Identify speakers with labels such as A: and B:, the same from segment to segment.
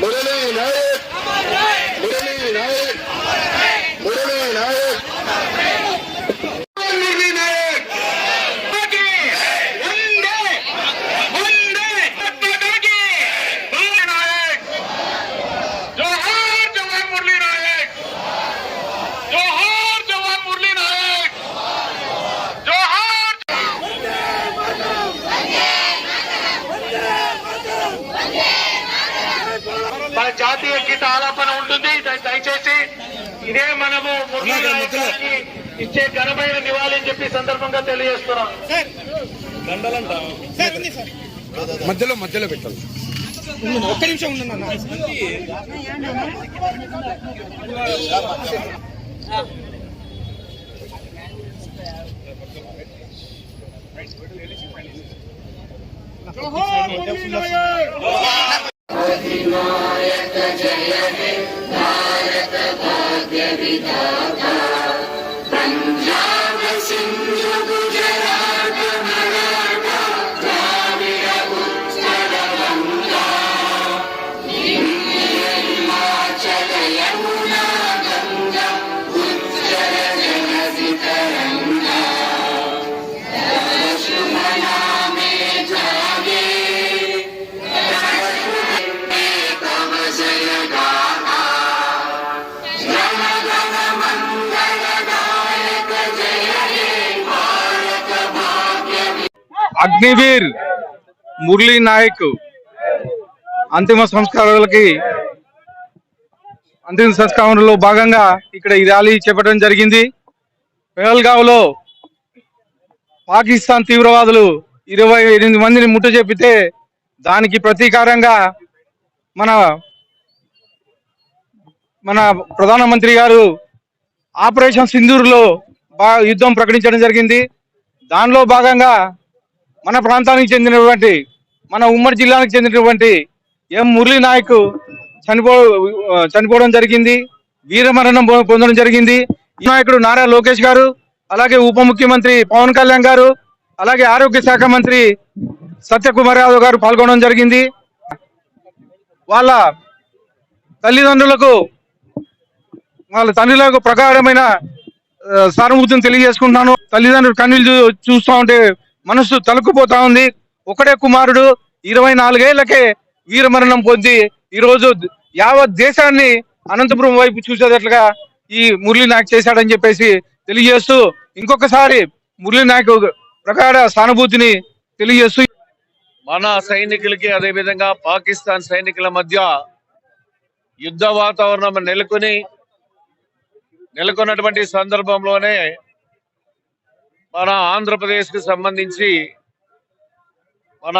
A: మురళీ నాయక్ మురళీ నాయక్ మురళీ నాయక్ మురళీ నాయక్ మాతాకి! వందే! వందే! మాతాకి! మురళీ నాయక్! జోహార్ జవాన్ మురళీ నాయక్ జోహార్ జవాన్ మురళీ నాయక్ జోహార్ మన జాతీయ గీత ఆలాపన ఉంటుంది. దయ- దయచేసి ఇదే మనము ఇచ్చే ఘనమైన నివాళి అని చెప్పి సందర్భంగా తెలియజేస్తున్నాం.
B: మధ్యలో మధ్యలో పెట్టాలి ఒక్క నిమిషం ఉందన్న. भारत जय हे भारत भाग्य विधाता। అగ్నివీర్ మురళీ నాయక్ అంతిమ సంస్కారాలకి అంతిమ సంస్కారంలో భాగంగా ఇక్కడ ఈ ర్యాలీ చేపట్టడం జరిగింది. పెహల్గావ్లో పాకిస్తాన్ తీవ్రవాదులు ఇరవై ఎనిమిది మందిని ముట్టు చెప్పితే దానికి ప్రతీకారంగా మన మన ప్రధానమంత్రి గారు ఆపరేషన్ సింధూర్లో యుద్ధం ప్రకటించడం జరిగింది. దానిలో భాగంగా మన ప్రాంతానికి చెందినటువంటి మన ఉమ్మడి జిల్లానికి చెందినటువంటి ఎం మురళీ నాయక్ చనిపో చనిపోవడం జరిగింది. వీరమరణం పొందడం జరిగింది. ఈ నాయకుడు నారా లోకేష్ గారు అలాగే ఉప ముఖ్యమంత్రి పవన్ కళ్యాణ్ గారు అలాగే ఆరోగ్య శాఖ మంత్రి సత్యకుమార్ యాదవ్ గారు పాల్గొనడం జరిగింది. వాళ్ళ తల్లిదండ్రులకు వాళ్ళ తండ్రులకు ప్రకారమైన సానుభూతిని తెలియజేసుకుంటున్నాను. తల్లిదండ్రులు కన్నీళ్ళు చూ- ఉంటే మనసు తలుకుపోతా ఉంది. ఒకడే కుమారుడు ఇరవై నాలుగేళ్ళకే వీరమరణం పొంది ఈరోజు యావత్ దేశాన్ని అనంతపురం వైపు చూసేటట్లుగా ఈ మురళీ నాయక్ చేశాడని చెప్పేసి తెలియజేస్తూ ఇంకొకసారి మురళీ నాయక్ ప్రకార సానుభూతిని తెలియజేస్తూ
C: మన సైనికులకి అదేవిధంగా పాకిస్తాన్ సైనికుల మధ్య యుద్ధ వాతావరణం నెలకొని నెలకొన్నటువంటి సందర్భంలోనే మన ఆంధ్రప్రదేశ్కు సంబంధించి మన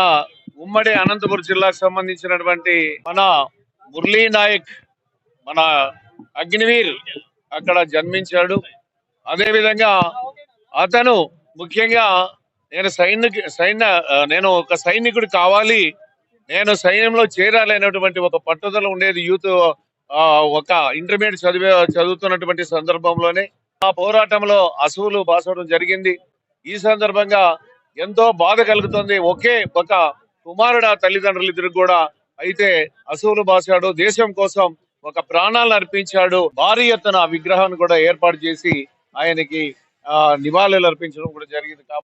C: ఉమ్మడి అనంతపురం జిల్లాకు సంబంధించినటువంటి మన మురళీ నాయక్ మన అగ్నివీర్ అక్కడ జన్మించాడు. అదేవిధంగా అతను ముఖ్యంగా నేను సైనిక సైన్య నేను ఒక సైనికుడు కావాలి నేను సైన్యంలో చేరాలనేటువంటి ఒక పట్టుదల ఉండేది యూత్ ఒక ఇంటర్మీడియట్ చదివే చదువుతున్నటువంటి సందర్భంలోనే. ఆ పోరాటంలో అసువులు బాసడం జరిగింది. ఈ సందర్భంగా ఎంతో బాధ కలుగుతుంది. ఒకే ఒక కుమారుడు ఆ తల్లిదండ్రులు ఇద్దరు కూడా అయితే అసువులు బాసాడు దేశం కోసం ఒక ప్రాణాలను అర్పించాడు. భారీ ఎత్తున విగ్రహాన్ని కూడా ఏర్పాటు చేసి ఆయనకి ఆ, నివాళులు అర్పించడం కూడా జరిగింది. కాబట్టి